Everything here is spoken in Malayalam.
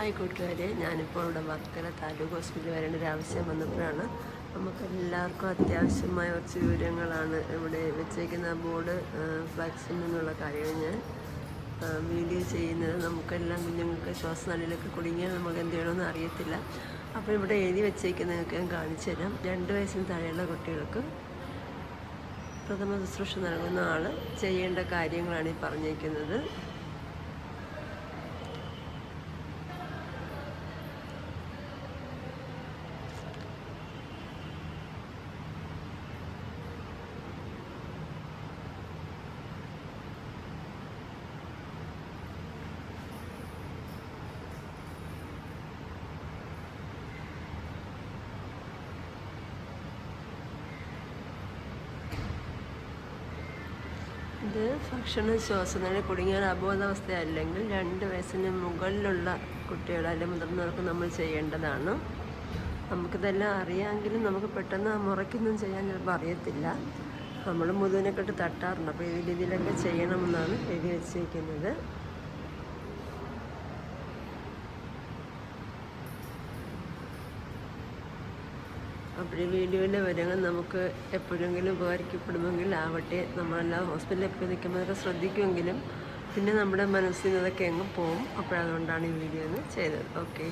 ഹായ് കൂട്ടുകാരെ ഞാനിപ്പോൾ ഇവിടെ വർക്കല താലൂക്ക് ഹോസ്പിറ്റലിൽ വരേണ്ട ഒരു ആവശ്യം വന്നപ്പോഴാണ്. നമുക്കെല്ലാവർക്കും അത്യാവശ്യമായ കുറച്ച് വിവരങ്ങളാണ് ഇവിടെ വെച്ചേക്കുന്ന ബോർഡ് ഫ്ലക്സിൽ എന്നുള്ള കാര്യങ്ങൾ ഞാൻ വീഡിയോ ചെയ്യുന്നത്. നമുക്കെല്ലാം കുഞ്ഞുങ്ങൾക്ക് ശ്വാസനാളിലൊക്കെ കുടുങ്ങിയാൽ നമുക്ക് എന്ത് ചെയ്യണമെന്ന് അറിയത്തില്ല. അപ്പോൾ ഇവിടെ എഴുതി വെച്ചേക്കുന്നതൊക്കെ ഞാൻ കാണിച്ചു തരാം. രണ്ട് വയസ്സിന് താഴെയുള്ള കുട്ടികൾക്ക് പ്രഥമ ശുശ്രൂഷ നൽകുന്ന ആൾ ചെയ്യേണ്ട കാര്യങ്ങളാണ് ഈ പറഞ്ഞേക്കുന്നത്. ഇത് ഭക്ഷണ ശ്വാസനലിൽ കുടുങ്ങിയാൽ അബോധാവസ്ഥ അല്ലെങ്കിൽ രണ്ട് വയസ്സിന് മുകളിലുള്ള കുട്ടികൾ അല്ലെങ്കിൽ മുതിർന്നവർക്ക് നമ്മൾ ചെയ്യേണ്ടതാണ്. നമുക്കിതെല്ലാം അറിയാമെങ്കിലും നമുക്ക് പെട്ടെന്ന് മുറയ്ക്കൊന്നും ചെയ്യാൻ ചിലപ്പോൾ അറിയത്തില്ല. നമ്മൾ മുതുവിനെക്കെട്ട് തട്ടാറുണ്ട്. അപ്പോൾ ഈ രീതിയിലൊക്കെ ചെയ്യണമെന്നാണ് എഴുതി വെച്ചിരിക്കുന്നത്. അപ്പോൾ ഈ വീഡിയോയിലെ വിവരങ്ങൾ നമുക്ക് എപ്പോഴെങ്കിലും ഉപകരിക്കപ്പെടുമെങ്കിൽ ആവട്ടെ. നമ്മളെല്ലാം ഹോസ്പിറ്റലിൽ എപ്പോഴും നിൽക്കുമ്പോഴൊക്കെ ശ്രദ്ധിക്കുമെങ്കിലും പിന്നെ നമ്മുടെ മനസ്സിൽ നിന്നതൊക്കെ എങ്ങും പോകും അപ്പോഴതുകൊണ്ടാണ് ഈ വീഡിയോ ചെയ്തത്. ഓക്കെ.